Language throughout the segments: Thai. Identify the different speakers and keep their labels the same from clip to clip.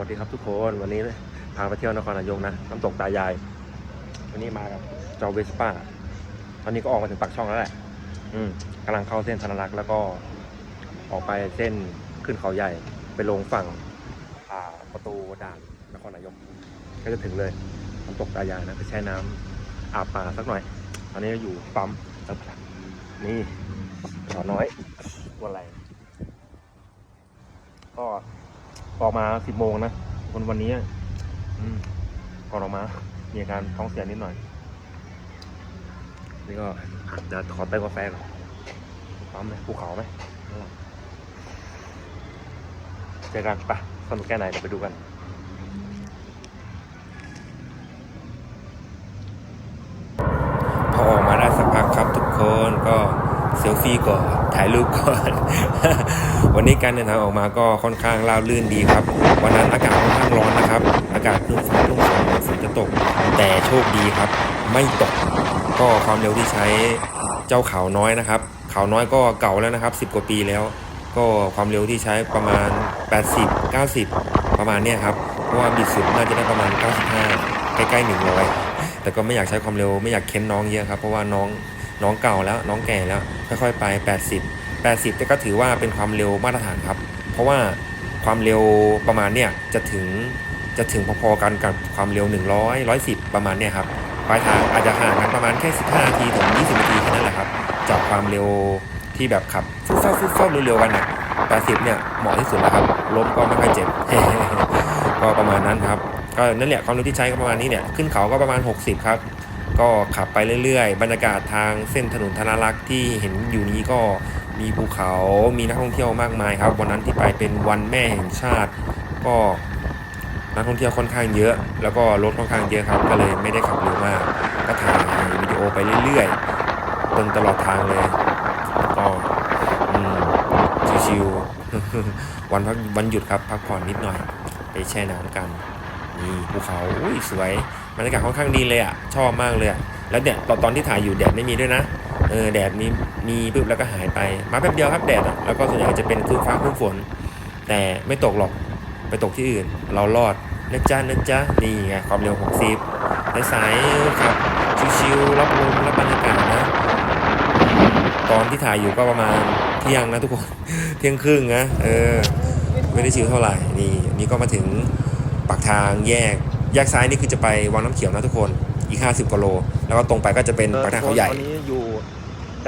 Speaker 1: วัสดีครับทุกคนวันนี้พาไปเที่ยวนครนายกนะน้ำตกตายาย วันนี้มากับเจ้าเวสป้าตอนนี้ก็ออกมาถึงปากช่องแล้วแหละ อืมกำลังเข้าเส้นธนรักษ์แล้วก็ออกไปเส้นขึ้นเขาใหญ่ไปลงฝั่งอ่าประตูด่านนครนายก ก็จะถึงเลยน้ำตกตายายนะไปแช่น้ำอาบป่าสักหน่อยตอนนี้อยู่ปั๊มเติมพลังนี่สาวน้อยตัวอะไรก็ ออกมาสิบโมงนะวันวันนี้อืมก่อนออกมา มีอาการท้องเสียนิดหน่อย นี่ก็อาจจะขอเติมกาแฟก่อนปั๊มไหมภูเขาไหมเจอกันปะสนุกแค่ไหนเดี๋ยวไปดูกัน พอออกมาได้สักพักครับทุกคนก็เซลฟี่ก่อน ถ่ายรูปก่อน วันนี้การเดินทางออกมาก็ค่อนข้างราบรื่นดีครับ วันนั้นอากาศค่อนข้างร้อนนะครับ อากาศครึ้มฟ้าครึ้มฝนเหมือนฝนจะตก แต่โชคดีครับ ไม่ตก ก็ความเร็วที่ใช้เจ้าเขาน้อยนะครับ เขาน้อยก็เก่าแล้วนะครับ 10 กว่าปีแล้ว ก็ความเร็วที่ใช้ประมาณ 80 90 ประมาณเนี้ยครับ เพราะว่าบิดสุดน่าจะได้ประมาณ 95 ใกล้ๆ100แต่ก็ไม่อยากใช้ความเร็วไม่อยากเค้นน้องเยอะครับ เพราะว่าน้อง น้องเก่าแล้วน้องแก่แล้วค่อยๆไป 80 80แต่ก็ถือว่าเป็นความเร็วมาตรฐานครับ เพราะว่าความเร็วประมาณเนี้ยจะถึงจะถึงพอๆกันกับความเร็ว 100 110 ประมาณเนี้ยครับปลายทางอาจจะห่างกันประมาณแค่ 15 นาทีถึง 20 นาทีแค่นั้นแหละครับจากความเร็วที่แบบขับฟุ๊บฟับฟุ๊บฟับเร็วๆกันนะ80 เนี่ยเหมาะที่สุดแล้วครับล้มก็ไม่ค่อยเจ็บก็ประมาณนั้นครับก็นั่นแหละความเร็วที่ใช้ก็ประมาณนี้เนี่ยขึ้นเขาก็ประมาณ 60 ครับ ก็ขับไปเรื่อยๆ บรรยากาศทางเส้นถนนธนารักษ์ที่เห็นอยู่นี้ก็มีภูเขา มีนักท่องเที่ยวมากมายครับ วันนั้นที่ไปเป็นวันแม่แห่งชาติ ก็นักท่องเที่ยวค่อนข้างเยอะ แล้วก็รถค่อนข้างเยอะครับ ก็เลยไม่ได้ขับเร็วมาก ก็ถ่ายวิดีโอไปเรื่อยๆจนตลอดทางเลย ก็ชิวๆวันพักวันหยุดครับ พักผ่อนนิดหน่อย ไปแช่น้ำกัน นี่ภูเขาอุ้ยสวย บรรยากาศค่อนข้างดีเลยอะชอบมากเลยอะแล้วเนี่ยตอนตอนที่ถ่ายอยู่แดดไม่มีด้วยนะเออแดดมีมีปุ๊บแล้วก็หายไปมาแป๊บเดียวครับแดดอะแล้วก็ส่วนใหญ่จะเป็นครึ้มฟ้าครึ้มฝน แต่ไม่ตกหรอกไปตกที่อื่น เรารอดนะจ๊ะนะจ๊ะนี่ไงความเร็ว60สายๆขับชิวๆรับลมรับบรรยากาศนะตอนที่ถ่ายอยู่ก็ประมาณเที่ยงนะทุกคนเที่ยงครึ่งนะเออไม่ได้ชิวเท่าไหร่นี่นี่ก็มาถึงปากทางแยก แยกซ้ายนี่คือจะไปวังน้ำเขียวนะทุกคน อีก 50กิโล แล้วก็ตรงไปก็จะเป็นปากทางเขาใหญ่ ตอนนี้อยู่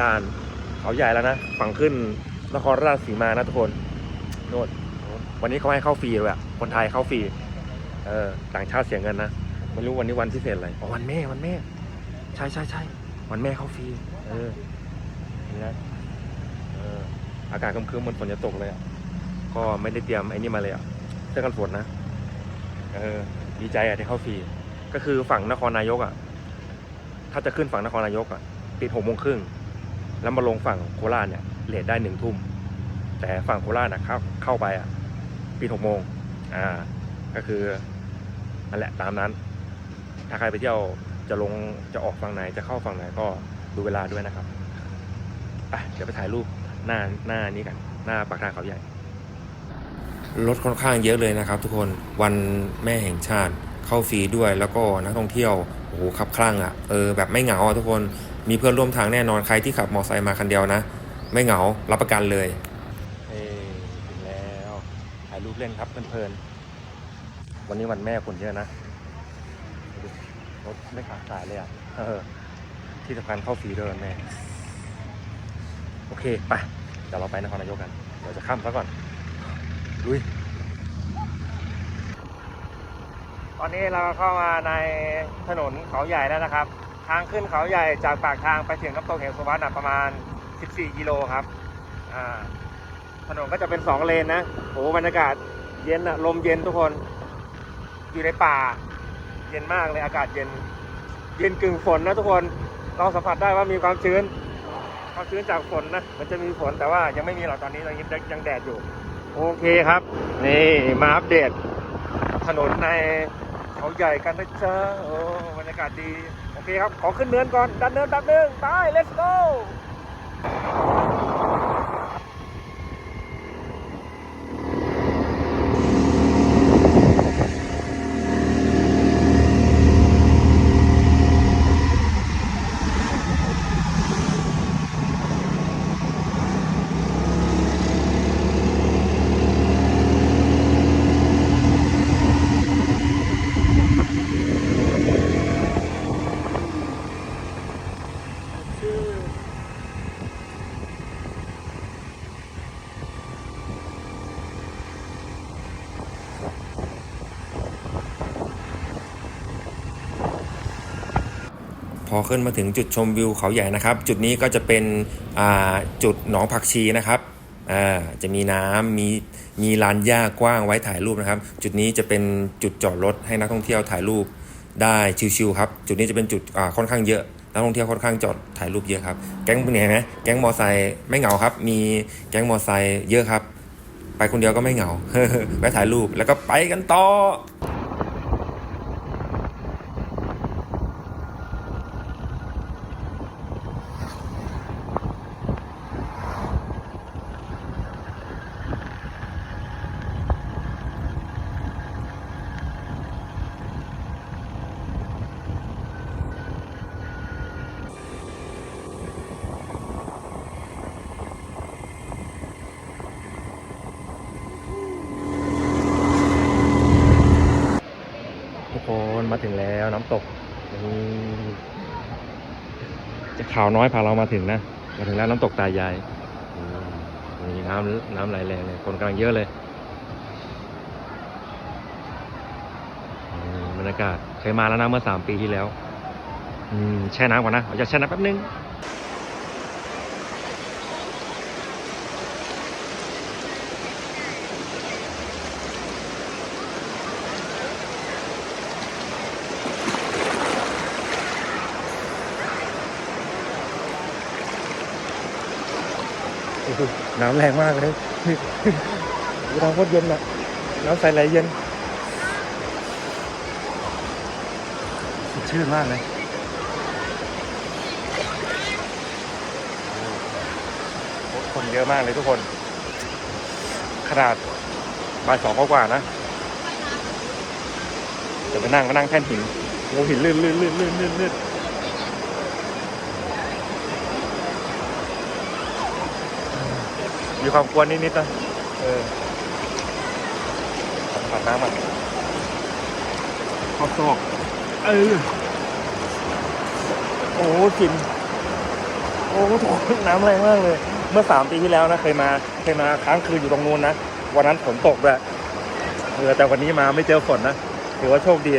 Speaker 1: ด่านเขาใหญ่แล้วนะ ฝั่งขึ้นนครราชสีมานะทุกคนโน่นวันนี้เขาให้เข้าฟรีเลยอะคนไทยเข้าฟรี เออ ต่างชาติเสียเงินนะ ไม่รู้วันนี้วันพิเศษอะไร อ๋อ วันแม่ วันแม่ ใช่ใช่ใช่วันแม่เข้าฟรี เออ เห็นไหมเออ อากาศครึ้มๆเหมันฝนจะตกเลยอะก็ไม่ได้เตรียมไอ้นี่มาเลยอะเสื้อกันฝนนะ เออ ดีใจอะที่เข้าฟรีก็คือฝั่งนครนายกอะถ้าจะขึ้นฝั่งนครนายกอะปิดหกโมงครึ่งแล้วมาลงฝั่งโคราชเนี่ยเลทได้หนึ่งทุ่มแต่ฝั่งโคราชนะเข้าเข้าไปอะปิดหกโมงอ่า ก็คือนั่นแหละตามนั้น ถ้าใครไปเที่ยวจะลงจะออกฝั่งไหนจะเข้าฝั่งไหนก็ดูเวลาด้วยนะครับไปเดี๋ยวไปถ่ายรูปหน้าหน้านี้กัน หน้าปากทางเขาใหญ่ รถค่อนข้างเยอะเลยนะครับทุกคนวันแม่แห่งชาติเข้าฟรีด้วย แล้วก็นักท่องเที่ยวโอ้โหขับคลั่งอะเออแบบไม่เหงาอะทุกคนมีเพื่อนร่วมทางแน่นอนใครที่ขับมอเตอร์ไซค์มาคันเดียวนะ ไม่เหงารับประกันเลยเฮ้ถึงแล้วถ่ายรูปเล่นครับเพลินๆวันนี้วันแม่คนเยอะนะรถไม่ขาดสายเลยอะเออที่สำคัญเข้าฟรีด้วยวันแม่โอเคไปเดี๋ยวเราไปนครนายกกันเดี๋ยวจะข้ามซะก่อน ลุยตอนนี้เราเข้ามาในถนนเขาใหญ่แล้วนะครับ ทางขึ้นเขาใหญ่จากปากทางไปถึงน้ำตกเหวสุวรรณประมาณ 14 กิโลครับถนนก็จะเป็น 2 เลนนะโอ้บรรยากาศเย็นอะลมเย็นทุกคน อยู่ในป่า เย็นมากเลยอากาศเย็น เย็นกึ่งฝนนะทุกคน เราสัมผัสได้ว่ามีความชื้น ความชื้นจากฝนนะ มันจะมีฝนแต่ว่ายังไม่มีหรอกตอนนี้เรายังแดดอยู่ โอเคครับ นี่มาอัปเดต ถนนในเขาใหญ่กันนะจ๊ะโอ้บรรยากาศดี โอเคครับ ขอขึ้นเนินก่อน ดันเนินดันหนึ่งไป let's go พอขึ้นมาถึงจุดชมวิวเขาใหญ่นะครับ จุดนี้ก็จะเป็นจุดหนองผักชีนะครับจะมีน้ำมีมีลานหญ้ากว้างไว้ถ่ายรูปนะครับ จุดนี้จะเป็นจุดจอดรถให้นักท่องเที่ยวถ่ายรูปได้ชิวๆครับจุดนี้จะเป็นจุดค่อนข้างเยอะนักท่องเที่ยวค่อนข้างจอดถ่ายรูปเยอะครับแก๊งเนี่ยนไหมแก๊งมอไซค์ไม่เหงาครับ มีแก๊งมอไซค์เยอะครับ ไปคนเดียวก็ไม่เหงาไปถ่ายรูปแล้วก็ไปกันต่อ ทุกคนมาถึงแล้วน้ำตกนี่จะ ข่าวน้อยพาเรามาถึงนะ มาถึงแล้วน้ำตกตายายมีน้ำน้ำไหลแรงเลยคนกำลังเยอะเลยบรรยากาศเคยมาแล้วนะเมื่อสามปีที่แล้ว อืมแช่น้ำก่อนนะขอจะแช่น้ำแป๊บนึง น้ำแรงมากเลยน้ำโคตรเย็นอะน้ำใสไหลเย็นสดชื่นมากเลยคนเยอะมากเลยทุกคน ขนาดบ่ายสองกว่านะเดี๋ยวไปนั่งมานั่งแท่นหินโอ้หินลื่นลื่นลื่นลื่นลื่นลื่น มีความกวนนิดๆนะเออปัดน้ำอะขอบซอกเออโอ้โหกลินโอ้โหน้ำแรงมากเลย เมื่อสามปีที่แล้วนะเคยมาเคยมาค้างคืนอยู่ตรงนู้นนะวันนั้นฝนตกด้วยเออแต่วันนี้มาไม่เจอฝนนะถือว่าโชคดี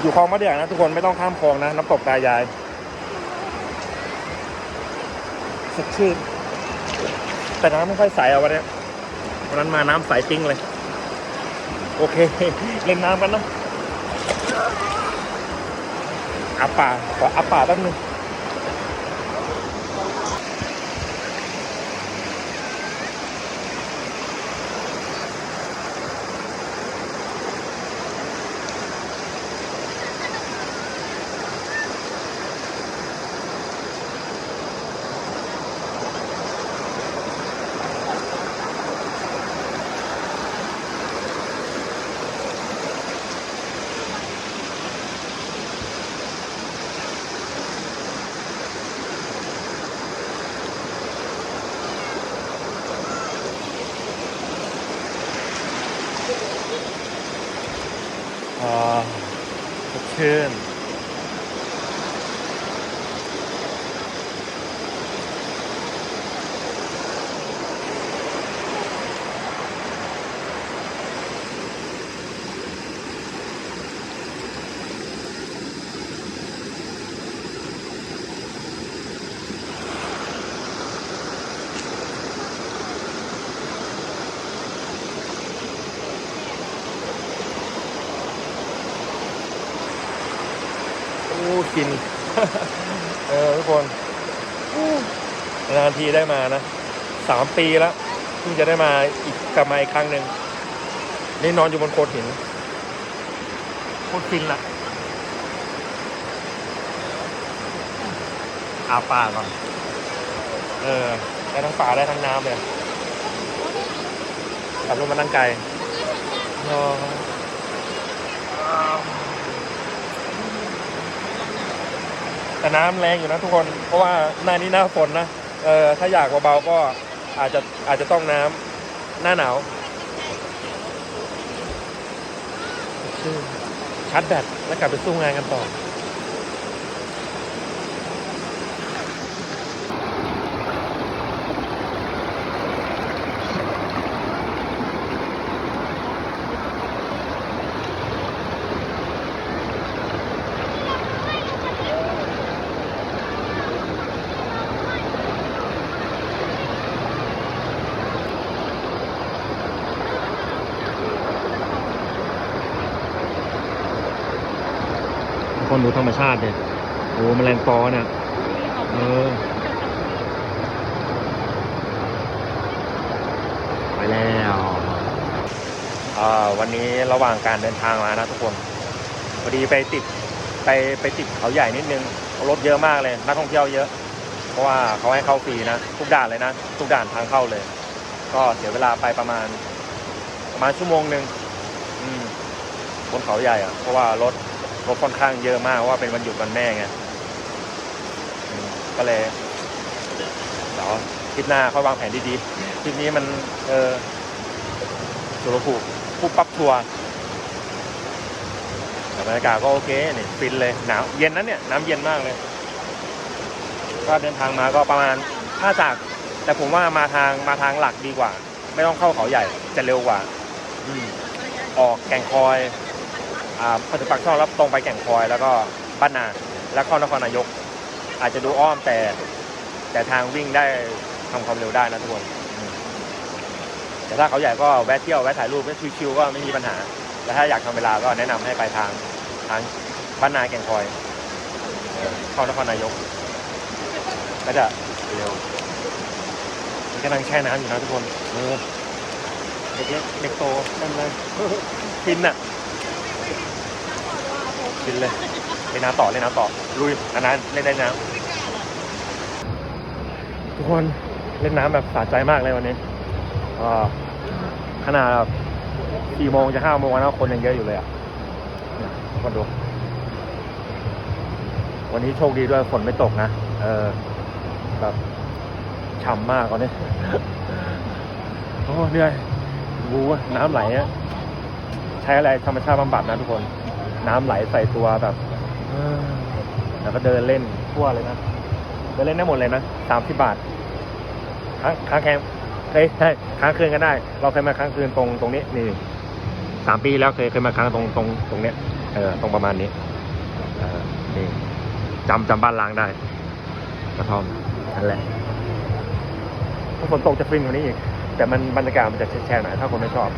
Speaker 1: อยู่คลองมะเดื่อนะทุกคนไม่ต้องข้ามคลองนะน้ำตกตายาย สดชื่น แต่น้ำไม่ค่อยใสเอาวันนี้วันนั้นมาน้ำใสจริงเลย โอเค เล่นน้ำกันนะอาป่าขออาป่าแป๊บนึงอ่าสดชื่นโอ้กิน เออทุ กคนอู้นานทีได้มานะสามปีแล้วเพิ่งจะได้มาอีกกลับมาอีกครั้งหนึ่งนี่นอนอยู่บนโขดหินโคตรฟินละอาป่าก่อนเออได้ทั้งป่าได้ทั้งน้ำเลยขับรถมานั่งไกลรอ แต่น้ำแรงอยู่นะทุกคน เพราะว่าหน้านี้หน้าฝนนะ เออถ้าอยากเบาๆก็อาจจะอาจจะต้องน้ำหน้าหนาวชาร์จแบตแล้วกลับไปสู้งานกันต่อ คนดูธรรมชาติเนี่ยโอ้แมลงปอเนี่ยเออไปแล้วอ่าวันนี้ระหว่างการเดินทางมานะทุกคนพอดีไปติดไปไปติดเขาใหญ่นิดนึงรถเยอะมากเลยนักท่องเที่ยวเยอะ เพราะว่าเขาให้เข้าฟรีนะทุกด่านเลยนะทุกด่านทางเข้าเลย ก็เสียเวลาไปประมาณประมาณชั่วโมงหนึ่งอืมบนเขาใหญ่อะเพราะว่ารถ รถค่อนข้างเยอะมากว่าเป็นวันหยุดวันแม่ไงก็เลยเดี๋ยวคลิปหน้าค่อยวางแผนดีๆคลิปนี้มัน เออสุรภูมิปุ๊บปั๊บทัวร์บรรยากาศก็โอเคนี่ฟินเลยหนาวเย็นนะเนี่ยน้ำเย็นมากเลยก็เดินทางมาก็ประมาณถ้าจาก แต่ผมว่ามาทางมาทางหลักดีกว่า ไม่ต้องเข้าเขาใหญ่จะเร็วกว่าอออกแก่งคอย อ่าพอถึงปากช่องแล้วตรงไปแก่งคอย แล้วก็บ้านนา แล้วเข้านครนายก อาจจะดูอ้อมแต่ แต่ทางวิ่งได้ทำความเร็วได้นะทุกคนแต่ถ้าเขาใหญ่ก็แวะเที่ยวแวะถ่ายรูปแวะชิวๆก็ไม่มีปัญหาแต่ถ้าอยากทำเวลาก็แนะนำให้ไปทางทางบ้านนาแก่งคอยเออเข้านครนายกก็จะเร็วมันกำลังแช่น้ำอยู่นะทุกคนเด็กเล็กเด็กโตเต็มเลยฟินอะ ฟินเลยเล่นน้ำต่อเล่นน้ำต่อลุยอันนั้นเล่นได้น้ำทุกคนเล่นน้ำแบบสะใจมากเลยวันนี้ขนาดแบบสี่โมงจะห้าโมงแล้วคนยังเยอะอยู่เลยอะทุกคนดู วันนี้โชคดีด้วยฝนไม่ตกนะเออแบบฉ่ำมากตอนนี้โอ้เหนื่อยบูน้ำไหลอะใช้อะไรธรรมชาติบำบัดนะทุกคน น้ำไหลใส่ตัวแบบเออแล้วก็เดินเล่นทั่วเลยนะ เดินเล่นได้หมดเลยนะสามสิบบาทค้างค้างแคมเคยใช่ค้างคืนก็ได้ เราเคยมาค้างคืนตรงตรงนี้นี่สามปีแล้วเคยเคยมาค้างตรงตรงตรงเนี้ยเออตรงประมาณนี้เออนี่จำจำบ้านล้างได้กระท่อมนั่นแหละถ้าฝนตกจะฟินกว่านี้อีกแต่มันบรรยากาศมันจะแช่ๆหน่อยถ้าคนไม่ชอบ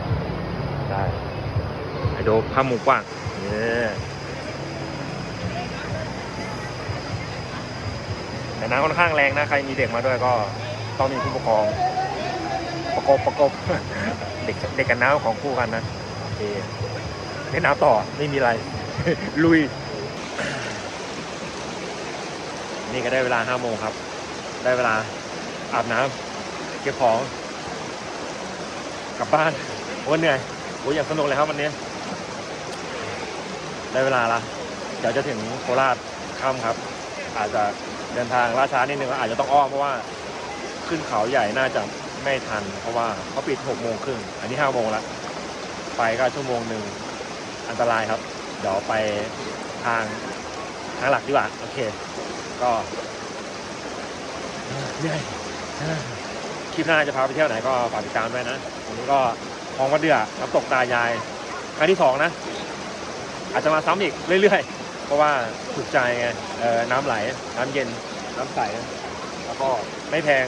Speaker 1: ได้ ไอโดภาพมุมกว้างเนี่ยแต่น้ำค่อนข้างแรงนะ ใครมีเด็กมาด้วยก็ต้องมีผู้ปกครอง ประกบประกบเด็กเด็กกับน้ำของคู่กันนะโอเคเล่นน้ำต่อไม่มีอะไร ลุย นี่ก็ได้เวลาห้าโมงครับ ได้เวลาอาบน้ำเก็บของ กลับบ้านโอ้เหนื่อยโอ้อยากสนุกเลยครับวันนี้ ได้เวลาละเดี๋ยวจะถึงโคราชค่ำครับ อาจจะเดินทางล่าช้านิดนึงอาจจะต้องอ้อมเพราะว่าขึ้นเขาใหญ่น่าจะไม่ทัน เพราะว่าเขาปิดหกโมงครึ่งอันนี้ห้าโมงละไปก็ชั่วโมงหนึ่งอันตรายครับ เดี๋ยวไปทางทางหลักดีกว่าโอเค ก็เหนื่อยคลิปหน้าจะพาไปเที่ยวไหนก็ฝากติดตามด้วยนะวันนี้ก็คลองวัดเดือน้ำตกตายายครั้งที่สองนะ อาจจะมาซ้ำอีกเรื่อยๆ เพราะว่าถูกใจไงเออน้ำไหล น้ำเย็น น้ำใส แล้วก็ไม่แพง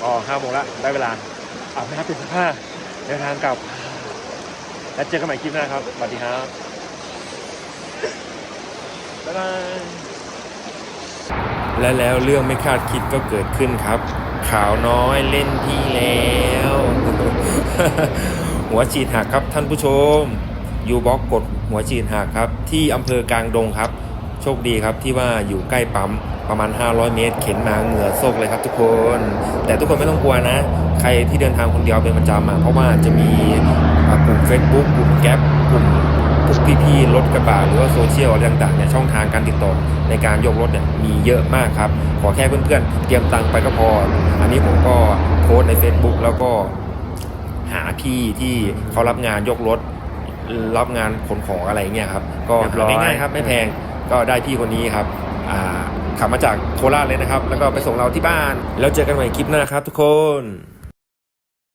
Speaker 1: ก็ห้าโมงละได้เวลาอาบน้ำเปลี่ยนเสื้อผ้าเดินทางกลับ แล้วเจอกันใหม่คลิปหน้าครับ สวัสดีครับ บ๊ายบาย และแล้วเรื่องไม่คาดคิดก็เกิดขึ้นครับ ขาวน้อยเล่นที่แล้ว หัวฉีดหักครับท่านผู้ชมยูบ็อกกดหัวฉีดหักครับ ที่อำเภอกลางดงครับ โชคดีครับที่ว่าอยู่ใกล้ปั๊มประมาณ 500 เมตร เข็นมาเหงื่อโซกเลยครับทุกคน แต่ทุกคนไม่ต้องกลัวนะ ใครที่เดินทางคนเดียวเป็นประจำอะเพราะว่าจะมีกลุ่ม Facebook กลุ่มแก๊ปกลุ่มพวกพี่ๆรถกระบะหรือว่าโซเชียลอะไรต่างๆเนี่ยช่องทางการติดต่อในการยกรถเนี่ยมีเยอะมากครับ ขอแค่เพื่อนๆ เตรียมตังค์ไปก็พอ อันนี้ผมก็โพสใน Facebook แล้วก็ หาพี่ที่เขารับงานยกรถ รับงานขนของอะไรเงี้ยครับ ก็หาง่ายๆครับไม่แพงก็ได้พี่คนนี้ครับอ่าขับมาจากโคราชเลยนะครับ แล้วก็ไปส่งเราที่บ้าน แล้วเจอกันใหม่คลิปหน้าครับทุกคน